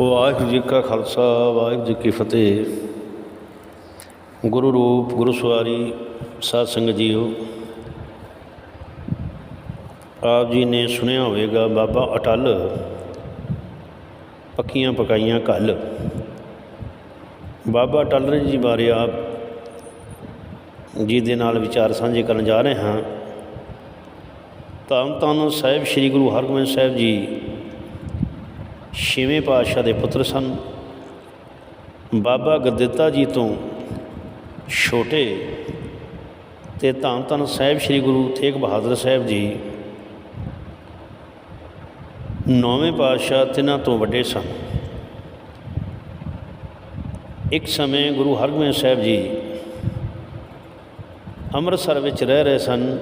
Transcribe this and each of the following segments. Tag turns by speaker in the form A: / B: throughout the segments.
A: ਵਾਹਿਗੁਰੂ ਜੀ ਕਾ ਖਾਲਸਾ, ਵਾਹਿਗੁਰੂ ਜੀ ਕੀ ਫਤਿਹ। ਗੁਰੂ ਰੂਪ, ਗੁਰੂ ਸਵਾਰੀ, ਸਾਧ ਸੰਗਤ ਜੀਓ। ਆਪ ਜੀ ਨੇ ਸੁਣਿਆ ਹੋਵੇਗਾ, ਬਾਬਾ ਅਟਲ ਪੱਕੀਆਂ ਪਕਾਈਆਂ ਘੱਲ। ਬਾਬਾ ਅਟਲ ਜੀ ਬਾਰੇ ਆਪ ਜੀ ਦੇ ਨਾਲ ਵਿਚਾਰ ਸਾਂਝੇ ਕਰਨ ਜਾ ਰਹੇ ਹਾਂ। ਧੰਨ ਧੰਨ ਸਾਹਿਬ, ਸ੍ਰੀ ਗੁਰੂ ਹਰਗੋਬਿੰਦ ਸਾਹਿਬ ਜੀ ਛੇਵੇਂ ਪਾਤਸ਼ਾਹ ਦੇ ਪੁੱਤਰ ਸਨ। ਬਾਬਾ ਗੱਦਿੱਤਾ ਜੀ ਤੋਂ ਛੋਟੇ ਤੇ ਧੰਨ ਧੰਨ ਸਾਹਿਬ ਸ੍ਰੀ ਗੁਰੂ ਤੇਗ ਬਹਾਦਰ ਸਾਹਿਬ ਜੀ ਨੌਵੇਂ ਪਾਤਸ਼ਾਹ ਤਿੰਨਾਂ ਤੋਂ ਵੱਡੇ ਸਨ। ਇੱਕ ਸਮੇਂ ਗੁਰੂ ਹਰਗੋਬਿੰਦ ਸਾਹਿਬ ਜੀ ਅੰਮ੍ਰਿਤਸਰ ਵਿੱਚ ਰਹਿ ਰਹੇ ਸਨ।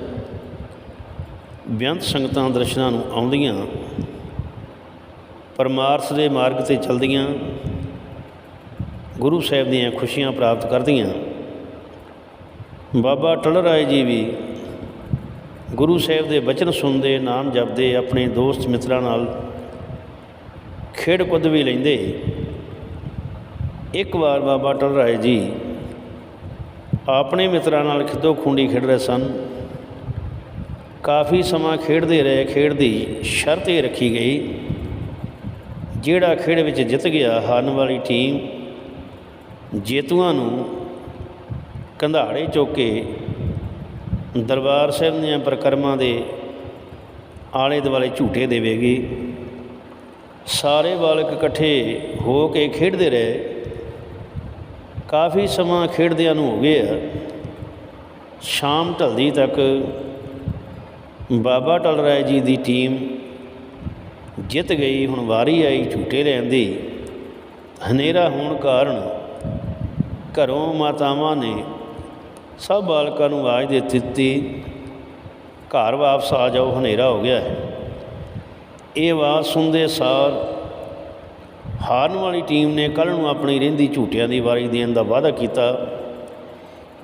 A: ਬੇਅੰਤ ਸੰਗਤਾਂ ਦਰਸ਼ਨਾਂ ਨੂੰ ਆਉਂਦੀਆਂ ਪਰਮਾਰਥ ਦੇ ਮਾਰਗ ਤੇ ਚਲਦੀਆਂ ਗੁਰੂ ਸਾਹਿਬ ਦੀਆਂ ਖੁਸ਼ੀਆਂ ਪ੍ਰਾਪਤ ਕਰਦੀਆਂ। ਬਾਬਾ ਟਲ ਰਾਏ ਜੀ ਵੀ ਗੁਰੂ ਸਾਹਿਬ ਦੇ ਬਚਨ ਸੁਣਦੇ, ਨਾਮ ਜਪਦੇ, ਆਪਣੇ ਦੋਸਤ ਮਿੱਤਰਾਂ ਨਾਲ ਖੇਡ ਕੁੱਦ ਵੀ ਲੈਂਦੇ। ਇੱਕ ਵਾਰ ਬਾਬਾ ਟਲ ਰਾਏ ਜੀ ਆਪਣੇ ਮਿੱਤਰਾਂ ਨਾਲ ਖਿੱਦੋ ਖੁੰਡੀ ਖੇਡ ਰਹੇ ਸਨ। ਕਾਫੀ ਸਮਾਂ ਖੇਡਦੇ ਰਹੇ, ਖੇਡ ਦੀ ਸ਼ਰਤ ਇਹ ਰੱਖੀ ਗਈ। ਜਿਹੜਾ ਖੇਡ ਵਿੱਚ ਜਿੱਤ ਗਿਆ, ਹਾਰਨ ਵਾਲੀ ਟੀਮ ਜੇਤੂਆਂ ਨੂੰ ਕੰਧਾੜੇ ਚੁੱਕ ਕੇ ਦਰਬਾਰ ਸਾਹਿਬ ਦੀਆਂ ਪ੍ਰਕਰਮਾਂ ਦੇ ਆਲੇ ਦੁਆਲੇ ਝੂਟੇ ਦੇਵੇਗੀ। ਸਾਰੇ ਬਾਲਕ ਇਕੱਠੇ ਹੋ ਕੇ ਖੇਡਦੇ ਰਹੇ। ਕਾਫੀ ਸਮਾਂ ਖੇਡਦਿਆਂ ਨੂੰ ਹੋ ਗਿਆ। ਸ਼ਾਮ ਢਲਦੀ ਤੱਕ ਬਾਬਾ ਟਲ ਰਾਏ ਜੀ ਦੀ ਟੀਮ ਜਿੱਤ ਗਈ, ਹੁਣ ਵਾਰੀ ਆਈ ਝੂਟੇ ਲੈਣ ਦੀ। ਹਨੇਰਾ ਹੋਣ ਕਾਰਨ ਘਰੋਂ ਮਾਤਾਵਾਂ ਨੇ ਸਭ ਬਾਲਕਾਂ ਨੂੰ ਆਵਾਜ਼ ਦੇ ਦਿੱਤੀ, ਘਰ ਵਾਪਸ ਆ ਜਾਓ, ਹਨੇਰਾ ਹੋ ਗਿਆ ਹੈ। ਇਹ ਆਵਾਜ਼ ਸੁਣਦੇ ਸਾਰ ਹਾਰਨ ਵਾਲੀ ਟੀਮ ਨੇ ਕੱਲ ਨੂੰ ਆਪਣੀ ਰਹਿੰਦੀ ਝੂਟਿਆਂ ਦੀ ਵਾਰੀ ਦੇਣ ਦਾ ਵਾਅਦਾ ਕੀਤਾ।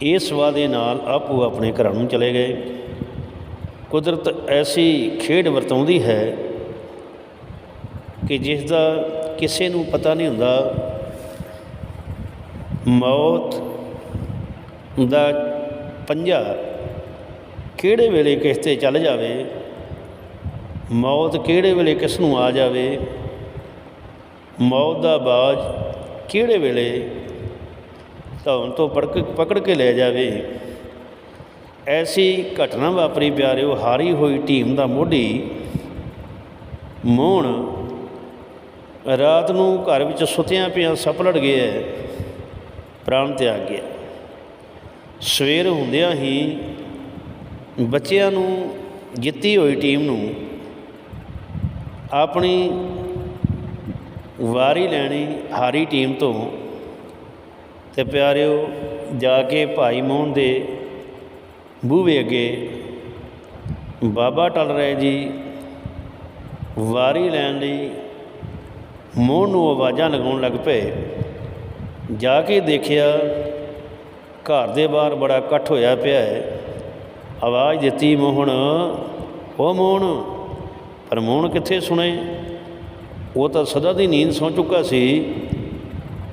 A: ਇਸ ਵਾਅਦੇ ਨਾਲ ਆਪੋ ਆਪਣੇ ਘਰਾਂ ਨੂੰ ਚਲੇ ਗਏ। ਕੁਦਰਤ ਐਸੀ ਖੇਡ ਵਰਤਾਉਂਦੀ ਹੈ ਕਿ ਜਿਸ ਦਾ ਕਿਸੇ ਨੂੰ ਪਤਾ ਨਹੀਂ ਹੁੰਦਾ, ਮੌਤ ਦਾ ਪੰਜਾ ਕਿਹੜੇ ਵੇਲੇ ਕਿਸ ਤੇ ਚੱਲ ਜਾਵੇ, ਮੌਤ ਕਿਹੜੇ ਵੇਲੇ ਕਿਸ ਨੂੰ ਆ ਜਾਵੇ, ਮੌਤ ਦਾ ਬਾਜ ਕਿਹੜੇ ਵੇਲੇ ਧੌਣ ਤੋਂ ਪੜਕ, ਪਕੜ ਕੇ ਲੈ ਜਾਵੇ। ਐਸੀ ਘਟਨਾ ਵਾਪਰੀ ਪਿਆਰਿਓ, ਹਾਰੀ ਹੋਈ ਟੀਮ ਦਾ ਮੋਢੀ ਮੋਹਣ ਰਾਤ ਨੂੰ ਘਰ ਵਿੱਚ ਸੁੱਤਿਆਂ ਪਿਆ ਸਪਲੜ ਗਿਆ ਪ੍ਰਾਣ ਤਿਆਗ ਗਿਆ। ਸਵੇਰ ਹੁੰਦਿਆਂ ਹੀ ਬੱਚਿਆਂ ਨੂੰ ਜਿੱਤੀ ਹੋਈ ਟੀਮ ਨੂੰ ਆਪਣੀ ਵਾਰੀ ਲੈਣੀ ਹਾਰੀ ਟੀਮ ਤੋਂ ਤੇ ਪਿਆਰਿਓ, ਜਾ ਕੇ ਭਾਈ ਮੋਹਨ ਦੇ ਬੂਵੇ ਅੱਗੇ ਬਾਬਾ ਟਲ ਰਹੇ ਜੀ ਵਾਰੀ ਲੈਣ ਲਈ ਮੋਹਨ ਨੂੰ ਆਵਾਜ਼ਾਂ ਲਗਾਉਣ ਲੱਗ ਪਏ। ਜਾ ਕੇ ਦੇਖਿਆ, ਘਰ ਦੇ ਬਾਹਰ ਬੜਾ ਇਕੱਠ ਹੋਇਆ ਪਿਆ ਹੈ। ਆਵਾਜ਼ ਦਿੱਤੀ ਮੋਹਨ ਉਹ ਮੋਹਨ ਪਰ ਮੋਹਨ ਕਿੱਥੇ ਸੁਣੇ? ਉਹ ਤਾਂ ਸਦਾ ਦੀ ਨੀਂਦ ਸੌ ਚੁੱਕਾ ਸੀ।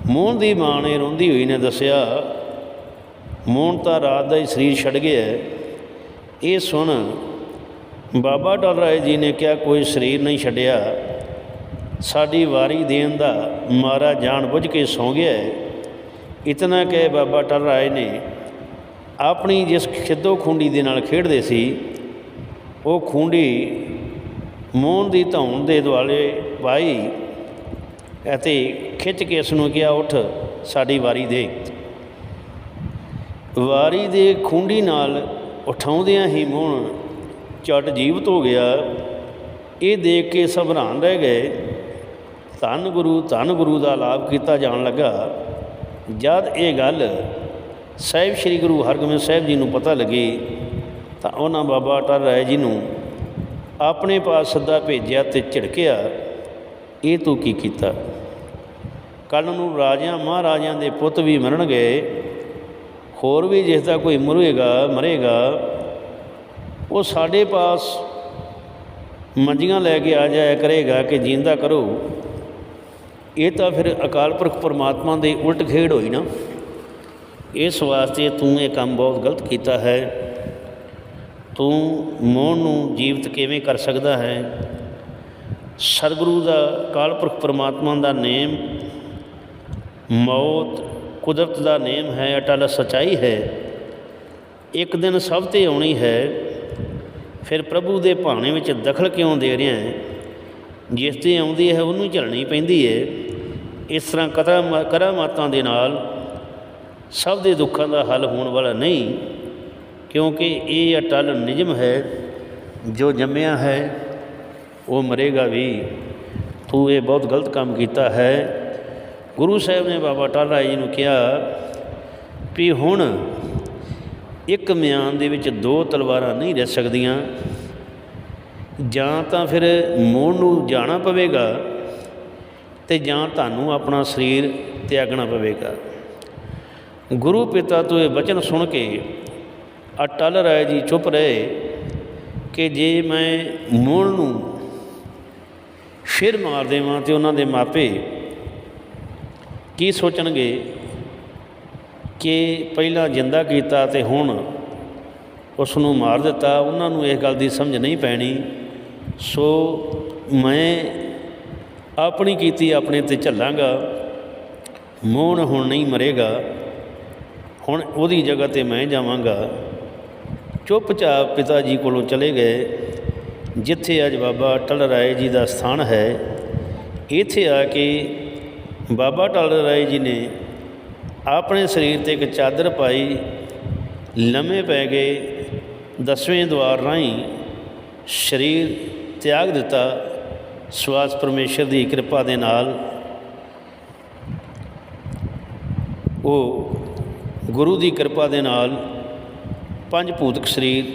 A: ਮੋਹਨ ਦੀ ਮਾਂ ਨੇ ਰੋਂਦੀ ਹੋਈ ਨੇ ਦੱਸਿਆ ਮੋਹਨ ਤਾਂ ਰਾਤ ਦਾ ਹੀ ਸਰੀਰ ਛੱਡ ਗਿਆ ਇਹ ਸੁਣ, ਬਾਬਾ ਡਲ ਰਾਏ ਜੀ ਨੇ ਕਿਹਾ, ਕੋਈ ਸਰੀਰ ਨਹੀਂ ਛੱਡਿਆ। ਸਾਡੀ ਵਾਰੀ ਦੇਣ ਦਾ ਮਾਰਾ ਜਾਣ ਬੁੱਝ ਕੇ ਸੌਂ ਗਿਆ ਹੈ। ਇਤਨਾ ਕਿ ਬਾਬਾ ਟਲ ਰਾਏ ਨੇ, ਆਪਣੀ ਜਿਸ ਖਿੱਦੋ ਖੁੰਡੀ ਦੇ ਨਾਲ ਖੇਡਦੇ ਸੀ, ਉਹ ਖੁੰਡੀ ਮੋਹਨ ਦੀ ਧੌਣ ਦੇ ਦੁਆਲੇ ਪਾਈ ਅਤੇ ਖਿੱਚ ਕੇ ਇਸ ਨੂੰ ਕਿਹਾ, ਉੱਠ, ਸਾਡੀ ਵਾਰੀ ਦੇ। ਵਾਰੀ ਦੇ ਖੁੰਡੀ ਨਾਲ ਉਠਾਉਂਦਿਆਂ ਹੀ ਮੋਹਨ ਚਟ ਜੀਵਤ ਹੋ ਗਿਆ। ਇਹ ਦੇਖ ਕੇ ਸਭਰਾਨ ਰਹਿ ਗਏ। ਧੰਨ ਗੁਰੂ ਧੰਨ ਗੁਰੂ ਦਾ ਲਾਭ ਕੀਤਾ ਜਾਣ ਲੱਗਾ। ਜਦ ਇਹ ਗੱਲ ਸਾਹਿਬ ਸ੍ਰੀ ਗੁਰੂ ਹਰਗੋਬਿੰਦ ਸਾਹਿਬ ਜੀ ਨੂੰ ਪਤਾ ਲੱਗੀ, ਤਾਂ ਉਹਨਾਂ ਬਾਬਾ ਅਟਲ ਰਾਏ ਜੀ ਨੂੰ ਆਪਣੇ ਪਾਸ ਸੱਦਾ ਭੇਜਿਆ ਤੇ ਝਿੜਕਿਆ, ਇਹ ਤੂੰ ਕੀ ਕੀਤਾ? ਕੱਲ ਨੂੰ ਰਾਜਿਆਂ, ਮਹਾਰਾਜਿਆਂ ਦੇ ਪੁੱਤ ਵੀ ਮਰਨਗੇ ਹੋਰ ਵੀ ਜਿਸ ਦਾ ਕੋਈ ਮਰੇਗਾ ਮਰੇਗਾ, ਉਹ ਸਾਡੇ ਪਾਸ ਮੰਜੀਆਂ ਲੈ ਕੇ ਆ ਜਾਇਆ ਕਰੇਗਾ ਕਿ ਜਿੰਦਾ ਕਰੋ। ਇਹ ਤਾਂ ਫਿਰ ਅਕਾਲ ਪੁਰਖ ਪਰਮਾਤਮਾ ਦੇ ਉਲਟ ਖੇਡ ਹੋਈ ਨਾ। ਇਸ ਵਾਸਤੇ ਤੂੰ ਇਹ ਕੰਮ ਬਹੁਤ ਗਲਤ ਕੀਤਾ ਹੈ। ਤੂੰ ਮੋਹ ਨੂੰ ਜੀਵਤ ਕਿਵੇਂ ਕਰ ਸਕਦਾ ਹੈ? ਸਤਿਗੁਰੂ ਦਾ ਅਕਾਲ ਪੁਰਖ ਪਰਮਾਤਮਾ ਦਾ ਨੇਮ ਮੌਤ, ਕੁਦਰਤ ਦਾ ਨੇਮ ਹੈ, ਅਟਲ ਸਚਾਈ ਹੈ। ਇੱਕ ਦਿਨ ਸਭ ਤੇ ਆਉਣੀ ਹੈ। ਫਿਰ ਪ੍ਰਭੂ ਦੇ ਭਾਣੇ ਵਿੱਚ ਦਖਲ ਕਿਉਂ ਦੇ ਰਿਹਾ ਹੈ? ਜਿਸ ਤੇ ਆਉਂਦੀ ਹੈ, ਉਹਨੂੰ ਝੱਲਣੀ ਪੈਂਦੀ ਹੈ। ਇਸ ਤਰ੍ਹਾਂ ਕਥਾ ਕਰਾਮਾਤਾਂ ਦੇ ਨਾਲ ਸਭ ਦੇ ਦੁੱਖਾਂ ਦਾ ਹੱਲ ਹੋਣ ਵਾਲਾ ਨਹੀਂ, ਕਿਉਂਕਿ ਇਹ ਅਟਲ ਨਿਯਮ ਹੈ, ਜੋ ਜੰਮਿਆ ਹੈ, ਉਹ ਮਰੇਗਾ ਵੀ। ਤੂੰ ਇਹ ਬਹੁਤ ਗਲਤ ਕੰਮ ਕੀਤਾ ਹੈ। ਗੁਰੂ ਸਾਹਿਬ ਨੇ ਬਾਬਾ ਟਾਲ ਰਾਏ ਜੀ ਨੂੰ ਕਿਹਾ ਵੀ ਹੁਣ ਇੱਕ ਮਿਆਨ ਦੇ ਵਿੱਚ ਦੋ ਤਲਵਾਰਾਂ ਨਹੀਂ ਰਹਿ ਸਕਦੀਆਂ। ਜਾਂ ਤਾਂ ਫਿਰ ਮੋਹ ਨੂੰ ਜਾਣਾ ਪਵੇਗਾ ਤੇ ਜਾਂ ਤੁਹਾਨੂੰ ਆਪਣਾ ਸਰੀਰ ਤਿਆਗਣਾ ਪਵੇਗਾ। ਗੁਰੂ ਪਿਤਾ ਤੋਂ ਇਹ ਬਚਨ ਸੁਣ ਕੇ ਅਟਲ ਰਾਏ ਜੀ ਚੁੱਪ ਰਹੇ ਕਿ ਜੇ ਮੈਂ ਮੋੜ ਨੂੰ ਫਿਰ ਮਾਰ ਦੇਵਾਂ ਤੇ ਉਹਨਾਂ ਦੇ ਮਾਪੇ ਕੀ ਸੋਚਣਗੇ ਕਿ ਪਹਿਲਾਂ ਜਿੰਦਾ ਕੀਤਾ ਤੇ ਹੁਣ ਉਸ ਨੂੰ ਮਾਰ ਦਿੱਤਾ, ਉਹਨਾਂ ਨੂੰ ਇਸ ਗੱਲ ਦੀ ਸਮਝ ਨਹੀਂ ਪੈਣੀ। ਸੋ ਮੈਂ ਆਪਣੀ ਕੀਤੀ, ਆਪਣੇ ਤੇ ਝੱਲਾਂਗਾ। ਮੋਹਨ ਹੁਣ ਨਹੀਂ ਮਰੇਗਾ। ਹੁਣ ਉਹਦੀ ਜਗ੍ਹਾ ਤੇ ਮੈਂ ਜਾਵਾਂਗਾ। ਚੁੱਪਚਾਪ ਪਿਤਾ ਜੀ ਕੋਲੋਂ ਚਲੇ ਗਏ। ਜਿੱਥੇ ਅੱਜ ਬਾਬਾ ਅਟਲ ਰਾਏ ਜੀ ਦਾ ਸਥਾਨ ਹੈ, ਇੱਥੇ ਆ ਕੇ ਬਾਬਾ ਟਲ ਰਾਏ ਜੀ ਨੇ ਆਪਣੇ ਸਰੀਰ ਤੇ ਇੱਕ ਚਾਦਰ ਪਾਈ। ਲੰਮੇ ਪੈ ਗਏ। ਦਸਵੇਂ ਦਵਾਰ ਰਾਹੀਂ ਸਰੀਰ ਤਿਆਗ ਦਿੱਤਾ। ਸਵਾਸ ਪਰਮੇਸ਼ਰ ਦੀ ਕਿਰਪਾ ਦੇ ਨਾਲ ਉਹ ਗੁਰੂ ਦੀ ਕਿਰਪਾ ਦੇ ਨਾਲ ਪੰਜ ਭੂਤਕ ਸਰੀਰ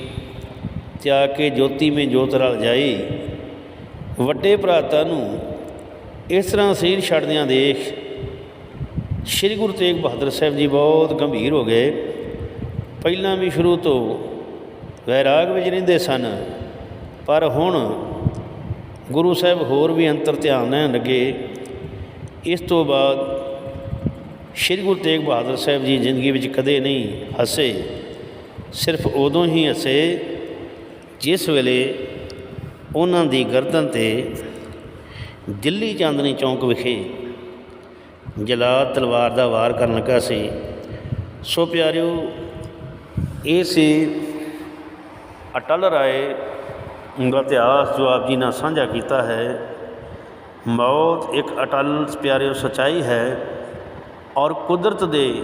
A: ਤਿਆਗ ਕੇ ਜੋਤੀ ਮੇ ਜੋਤ ਰਲ ਜਾਈ। ਵੱਡੇ ਭਰਾਤਾ ਨੂੰ ਇਸ ਤਰ੍ਹਾਂ ਸਰੀਰ ਛੱਡਦਿਆਂ ਦੇਖ ਸ੍ਰੀ ਗੁਰੂ ਤੇਗ ਬਹਾਦਰ ਸਾਹਿਬ ਜੀ ਬਹੁਤ ਗੰਭੀਰ ਹੋ ਗਏ। ਪਹਿਲਾਂ ਵੀ ਸ਼ੁਰੂ ਤੋਂ ਵੈਰਾਗ ਵਿੱਚ ਰਹਿੰਦੇ ਸਨ, ਪਰ ਹੁਣ ਗੁਰੂ ਸਾਹਿਬ ਹੋਰ ਵੀ ਅੰਤਰ ਧਿਆਨ ਲੈਣ ਲੱਗੇ। ਇਸ ਤੋਂ ਬਾਅਦ ਸ੍ਰੀ ਗੁਰੂ ਤੇਗ ਬਹਾਦਰ ਸਾਹਿਬ ਜੀ ਜ਼ਿੰਦਗੀ ਵਿੱਚ ਕਦੇ ਨਹੀਂ ਹੱਸੇ, ਸਿਰਫ ਉਦੋਂ ਹੀ ਹੱਸੇ ਜਿਸ ਵੇਲੇ ਉਹਨਾਂ ਦੀ ਗਰਦਨ ਤੇ ਦਿੱਲੀ ਚਾਂਦਨੀ ਚੌਂਕ ਵਿਖੇ ਜਲਾਦ ਤਲਵਾਰ ਦਾ ਵਾਰ ਕਰਨ ਲੱਗਾ ਸੀ। ਸੋ ਪਿਆਰਿਓ, ਇਹ ਸੀ ਅਟਲ ਰਾਏ ਦਾ ਇਤਿਹਾਸ ਜੋ ਆਪ ਜੀ ਨਾਲ ਸਾਂਝਾ ਕੀਤਾ ਹੈ, ਮੌਤ ਇੱਕ ਅਟਲ ਪਿਆਰਿਓ ਸਚਾਈ ਹੈ ਔਰ ਕੁਦਰਤ ਦੇ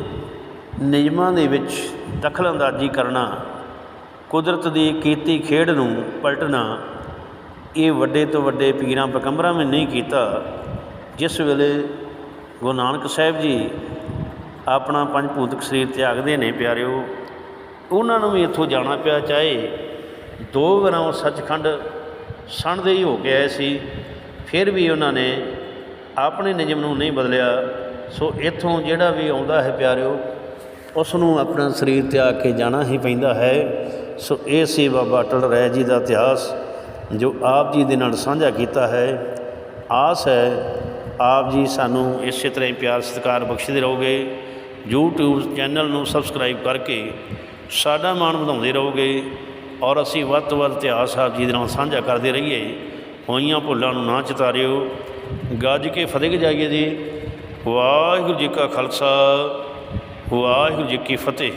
A: ਨਿਯਮਾਂ ਦੇ ਵਿੱਚ ਦਖਲਅੰਦਾਜ਼ੀ ਕਰਨਾ, ਕੁਦਰਤ ਦੀ ਕੀਤੀ ਖੇਡ ਨੂੰ ਪਲਟਣਾ, ਇਹ ਵੱਡੇ ਤੋਂ ਵੱਡੇ ਪੀਰਾਂ ਪਕੰਬਰਾਂ ਨੇ ਨਹੀਂ ਕੀਤਾ। ਜਿਸ ਵੇਲੇ ਗੁਰੂ ਨਾਨਕ ਸਾਹਿਬ ਜੀ ਆਪਣਾ ਪੰਜ ਭੂਤਕ ਸਰੀਰ ਤਿਆਗਦੇ ਨੇ ਪਿਆਰਿਓ, ਉਹਨਾਂ ਨੂੰ ਵੀ ਇੱਥੋਂ ਜਾਣਾ ਪਿਆ ਚਾਹੇ ਦੋ ਵਾਰਾਂ ਉਹ ਸੱਚਖੰਡ ਸਣਦੇ ਹੀ ਹੋ ਕੇ ਆਏ ਸੀ, ਫਿਰ ਵੀ ਉਹਨਾਂ ਨੇ ਆਪਣੇ ਨਿਯਮ ਨੂੰ ਨਹੀਂ ਬਦਲਿਆ। ਸੋ ਇੱਥੋਂ ਜਿਹੜਾ ਵੀ ਆਉਂਦਾ ਹੈ ਪਿਆਰਿਓ, ਉਸ ਨੂੰ ਆਪਣਾ ਸਰੀਰ ਤਿਆਗ ਕੇ ਜਾਣਾ ਹੀ ਪੈਂਦਾ ਹੈ। ਸੋ ਇਹ ਸੀ ਬਾਬਾ ਅਟਲ ਰਾਏ ਜੀ ਦਾ ਇਤਿਹਾਸ, ਜੋ ਆਪ ਜੀ ਦੇ ਨਾਲ ਸਾਂਝਾ ਕੀਤਾ ਹੈ। ਆਸ ਹੈ, ਆਪ ਜੀ ਸਾਨੂੰ ਇਸੇ ਤਰ੍ਹਾਂ ਹੀ ਪਿਆਰ, ਸਤਿਕਾਰ ਬਖਸ਼ਦੇ ਰਹੋਗੇ। YouTube ਚੈਨਲ ਨੂੰ ਸਬਸਕ੍ਰਾਈਬ ਕਰਕੇ ਸਾਡਾ ਮਾਣ ਵਧਾਉਂਦੇ ਰਹੋਗੇ। ਔਰ ਅਸੀਂ ਵੱਧ ਤੋਂ ਵੱਧ ਇਤਿਹਾਸ ਆਪ ਜੀ ਦੇ ਨਾਲ ਸਾਂਝਾ ਕਰਦੇ ਰਹੀਏ। ਹੋਈਆਂ ਭੁੱਲਾਂ ਨੂੰ ਨਾ ਚਿਤਾਰਿਓ। ਗੱਜ ਕੇ ਫਤਿਹ ਜਾਈਏ ਜੀ। ਵਾਹਿਗੁਰੂ ਜੀ ਕਾ ਖਾਲਸਾ। ਵਾਹਿਗੁਰੂ ਜੀ ਕੀ ਫਤਿਹ।